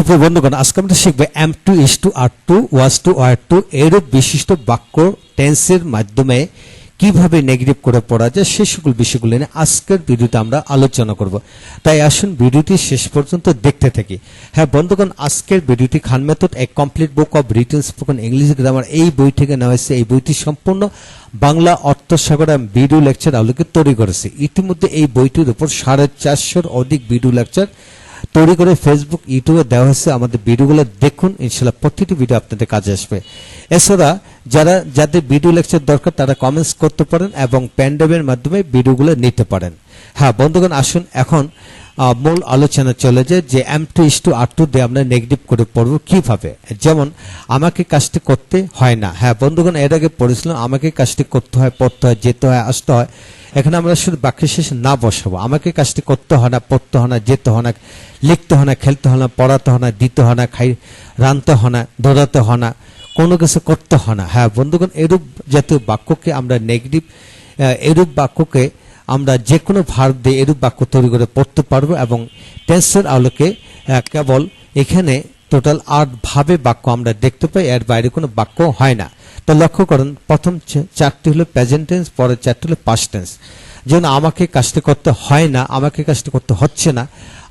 সুপ্রিয় বন্ধুগণ, আজকে আমরা শিখব am to is to are to was to were to এরূপ বিশিষ্ট বাক্য টেন্সের মাধ্যমে কীভাবে নেগেটিভ করে পড়া যায়, সে সকল বিষয়গুলো নিয়ে আজকের ভিডিওতে আমরা আলোচনা করব। তাই আসুন ভিডিওটি শেষ পর্যন্ত দেখতে থাকি। হ্যাঁ বন্ধুগণ, আজকের ভিডিওটি খান মেথড এক complete book of written spoken English grammar এই বই থেকে নেওয়া হয়েছে। এই বইটি সম্পূর্ণ বাংলা অর্থসাগর ভিডিও লেকচার আলোকে তৈরি করেছে। ইতিমধ্যে এই বইটির উপর সাড়ে চারশোর অধিক ভিডিও লেকচার তৈরি করে ফেসবুক ইউটিউবে দেওয়া হয়েছে। আমাদের ভিডিওগুলো দেখুন, ইনশাল্লাহ প্রতিটি ভিডিও আপনাদের কাজে আসবে। এছাড়া যারা, যাদের ভিডিও লেকচার দরকার, তারা কমেন্টস করতে পারেন এবং প্যান্ডেমের মাধ্যমে ভিডিওগুলো নিতে পারেন। হ্যাঁ বন্ধুগণ, আসুন। এখন মূল আলোচনা চলে যায় যে am to is to are to দিয়ে আমরা নেগেটিভ করে পড়ব কীভাবে। যেমন, আমাকে কাজটি করতে হয় না। হ্যাঁ বন্ধুগণ, এর আগে পড়েছিলাম, আমাকে কাজটি করতে হয়, পড়তে হয়, যেতে হয়, আসতে হয়। এখানে আমরা শুধু বাক্যের শেষে না বসাবো। আমাকে কাজটি করতে হয় না, পড়তে হয় না, যেতে হয় না, লিখতে হয় না, খেলতে হয় না, পড়াতে হয় না, দিতে হয় না, খাই রানতে হয় না, দৌড়াতে হয় না, কোনো কিছু করতে হয় না। হ্যাঁ বন্ধুগণ, এরূপ জাতীয় বাক্যকে আমরা নেগেটিভ এরূপ বাক্যকে আমরা যে কোনো ভার দিয়ে এরূপ বাক্য তৈরি করে পড়তে পারব এবং টেন্সের আলোকে কেবল এখানে টোটাল আট ভাবে বাক্য আমরা দেখতে পাই, এর বাইরে কোনো বাক্য হয় না। তো লক্ষ্য করুন, প্রথম চারটি হলো প্রেজেন্ট টেন্স পরের চারটি হলো পাস্ট টেন্স যেমন আমাকে কাজটি করতে হয় না, আমাকে কাজটি করতে হচ্ছে না,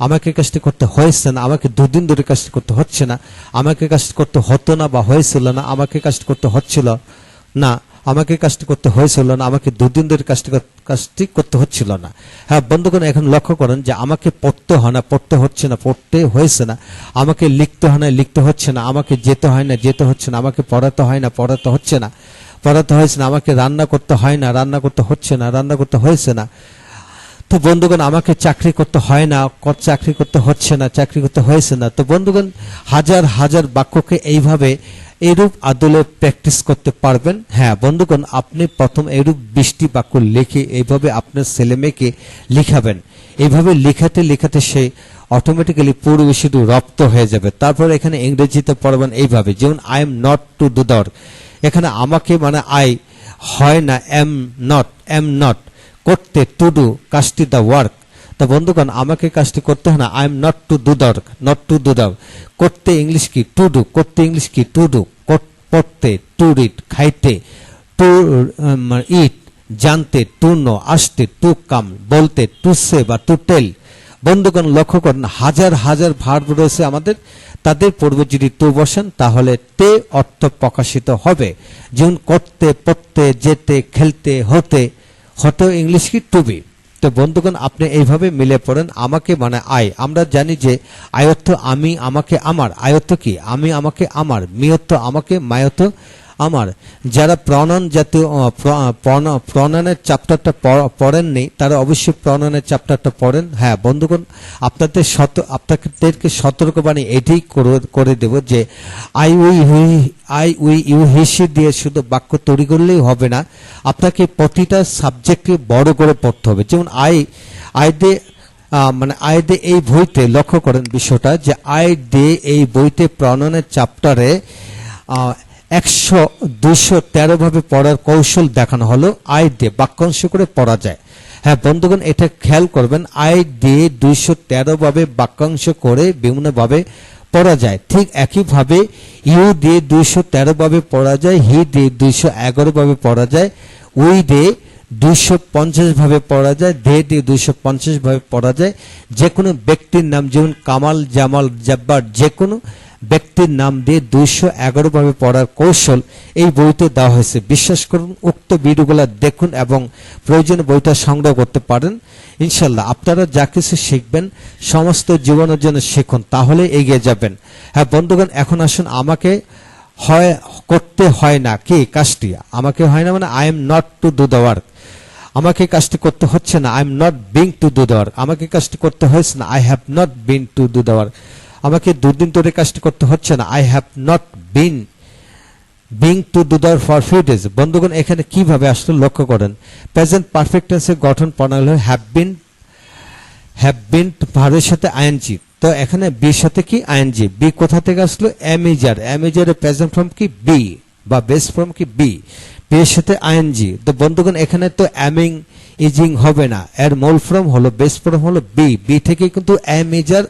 আমাকে কাজটি করতে হয়েছে না, আমাকে দুদিন ধরে কাজটি করতে হচ্ছে না, আমাকে কাজটি করতে হতো না বা হয়েছিল না, আমাকে কাজটি করতে হচ্ছিল না। আমাকে কাজটি করতে হয়েছিল না, আমাকে দুদিন ধরে কাজটি কাজটি করতে হচ্ছিল না। হ্যাঁ বন্ধুগণ, এখন লক্ষ্য করেন যে আমাকে পড়তে হয় না, পড়তে হচ্ছে না, পড়তে হয়েছে না। আমাকে লিখতে হয় না, লিখতে হচ্ছে না, আমাকে যেতে হয় না, যেতে হচ্ছে না, আমাকে পড়াতে হয় না, পড়াতে হচ্ছে না। পড়াতে হয়েছে না, আমাকে রান্না করতে হয় না, রান্না করতে হচ্ছে না, রান্না করতে হয়েছে না। তো বন্ধুগণ, আমাকে চাকরি করতে হয় না চাকরি করতে হচ্ছে না, চাকরি করতে হয়েছে না। তো বন্ধুগণ, হাজার হাজার বাক্যকে এইভাবে এরূপ আদলে প্র্যাকটিস করতে পারবেন। হ্যাঁ বন্ধুগণ, আপনি প্রথম এরূপ বৃষ্টি বাক্য লিখে এইভাবে আপনার ছেলে মেয়েকে লিখাবেন। এইভাবে লেখাতে লেখাতে সে অটোমেটিক্যালি পুরো বিষয়টি রপ্ত হয়ে যাবে। তারপর এখানে ইংরেজিতে পড়বেন এইভাবে, যেমন I am not to do এখানে আমাকে মানে আই হয় না এম নট এম নট করতে টু ডু কাজটি দ্য ওয়ার্ক তা বন্ধুগণ, আমাকে কাজটি করতে হয় না। I am not to do দর নট টু ডু দাও করতে ইংলিশ কি? টু ডু করতে ইংলিশ কি? টু ডু পড়তে টু রিড খাইতে টু ইট জানতে টু নো আসতে টু কাম বলতে টু সে বা টু টেল বন্ধুগণ, লক্ষ্য করেন, হাজার হাজার ভার্ব রয়েছে আমাদের। তাদের পূর্বে যদি টু বসেন, তাহলে তে অর্থ প্রকাশিত হবে। যেমন করতে, পড়তে, যেতে, খেলতে, হতে। হতেও ইংলিশ কি? টু বি তো বন্ধুগণ, আপনি এইভাবে মিলে পড়েন, আমাকে মানে আয়। আমরা জানি যে আয়ত্ত আমি, আমাকে আমার। আয়ত্ত কি? আমি, আমাকে আমার। মিয়ত্ত আমাকে মায়ত্ত আমার, যারা প্রণয়ন জাতীয় প্রণয়নের চ্যাপ্টারটা পড়েননি, তারা অবশ্যই প্রণয়নের চ্যাপ্টারটা পড়েন। হ্যাঁ বন্ধুগণ, আপনাদের সত আপনাদেরকে সতর্কবাণী এটাই করে- দেব যে, I we Hui I we you he she দিয়ে শুধু বাক্য তৈরি করলেই হবে না, আপনাকে প্রতিটা সাবজেক্টকে বড় করে পড়তে হবে। যেমন, আই আই দে মানে আয় দে এই বইতে লক্ষ্য করেন বিষয়টা যে আয় দে এই বইতে প্রণয়নের চ্যাপ্টারে একশো, দুইশো তেরো ভাবে পড়ার কৌশল দেখানো হলো। আয় দে, বাক্যাংশ করে পড়া যায়। হ্যাঁ বন্ধুগণ, এটা খেয়াল করবেন। আয় দিয়ে দুইশো তেরো ভাবে বাক্যাংশ করে বিভিন্ন ভাবে পড়া যায়। ঠিক একইভাবে ইউ দিয়ে দুইশো তেরো ভাবে পড়া যায়। হি দিয়ে দুইশো এগারো ভাবে পড়া যায়। উই দিয়ে দুইশো পঞ্চাশ ভাবে পড়া যায়। দে দিয়ে দুইশো পঞ্চাশ ভাবে পড়া যায়। যে কোনো ব্যক্তির নাম, যেমন কামাল, জামাল, জব্বার যে কোনো ব্যক্তির নাম দিয়ে দুইশো এগারো ভাবে পড়ার কৌশল এই বইতে দেওয়া হয়েছে। বিশ্বাস করুন, উক্ত ভিডিওগুলো দেখুন এবং প্রয়োজনে বইটা সংগ্রহ করতে পারেন। ইনশাল্লাহ আপনারা যা কিছু শিখবেন, সমস্ত জীবনের জন্য শিখুন, তাহলে এগিয়ে যাবেন। হ্যাঁ বন্ধুগণ, এখন আসুন, আমাকে হয়, করতে হয় না কি কাজটি? আমাকে হয় না মানে I am not to do the work আমাকে কাজটি করতে হচ্ছে না I am not being to do the work আমাকে কাজটি করতে হয়েছে না I have not been to do the work আমাকে দুদিন ধরে কাজটি করতে হচ্ছে না। I have not been being to the for few days বন্ধুগণ, এখানে কীভাবে আসলে লক্ষ্য করেন? প্রেজেন্ট পারফেক্ট টেন্সের গঠন প্রণালী হ্যাভ বিন হ্যাভ বিন ভার্বের সাথে আইএনজি তো এখানে বির সাথে কি আইএনজি বি কোথা থেকে আসলো? অ্যামেজার অ্যামেজারের প্রেজেন্ট ফর্ম কি? বি বা বেস ফর্ম কি? বি বি এর সাথে আইএনজি তো বন্ধুগণ, এখানে তো অ্যামিং ইজিং হবে না। এর মূল ফর্ম হলো বেস ফর্ম হলো বি বি থেকে কিন্তু অ্যামেজার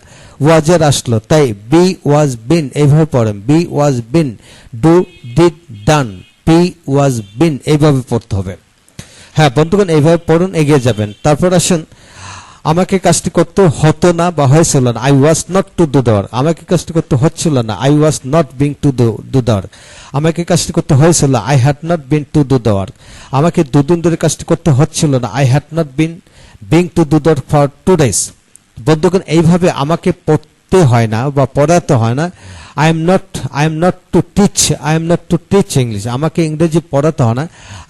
ওয়াজের আসলো। তাই বি ওয়াজ বিন এইভাবে পড়েন। Be was been do did done be was been এইভাবে পড়তে হবে। হ্যাঁ বন্ধুগণ এইভাবে পড়ুন, এগিয়ে যাবেন। তারপর আসুন আমাকে কাজটি করতে হতো না বা হয়েছিল না। I was not to do দেওয়ার আমাকে কাজটি করতে হচ্ছিল না। I was not being to do দেওয়ার আমাকে কাজটি করতে হয়েছিল। I had not been to do দেওয়ার আমাকে দুদিন ধরে কাজটি করতে হচ্ছিল না। I had not been being to do দেওয়ার ফর টু ডেজ বন্ধুগণ, এইভাবে আমাকে পড়তে হয় না বা পড়াতে হয় না। I am not I am not to teach I am not to teach English আমাকে ইংরেজি পড়াতে হয় না।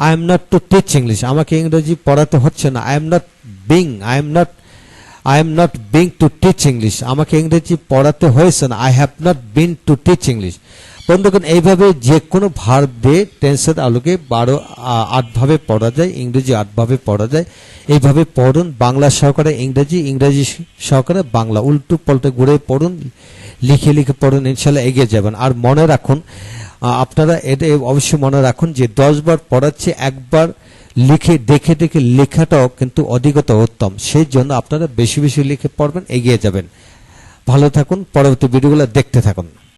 I am not to teach English আমাকে ইংরেজি পড়াতে হচ্ছে না। I am not being I am not I am not being to teach English আমাকে ইংরেজি পড়াতে হয়েছে না। I have not been to teach English বন্ধুগণ, এইভাবে যে কোনো ভার দিয়ে টেন্সের আলোকে বারো আটভাবে পড়া যায়, ইংরেজি আটভাবে পড়া যায়। এইভাবে পড়ুন, বাংলা সহকারে ইংরেজি ইংরেজি সহকারে বাংলা। উল্টো পাল্টে ঘুরে পড়ুন, লিখে লিখে পড়ুন, ইনশাল্লাহ এগিয়ে যাবেন। আর মনে রাখুন আপনারা এটা অবশ্যই মনে রাখুন যে দশ বার পড়াচ্ছে, একবার লিখে, দেখে দেখে লেখাটাও কিন্তু অধিকত উত্তম। সেই জন্য আপনারা বেশি বেশি লিখে পড়বেন, এগিয়ে যাবেন। ভালো থাকুন, পরবর্তী ভিডিওগুলো দেখতে থাকুন।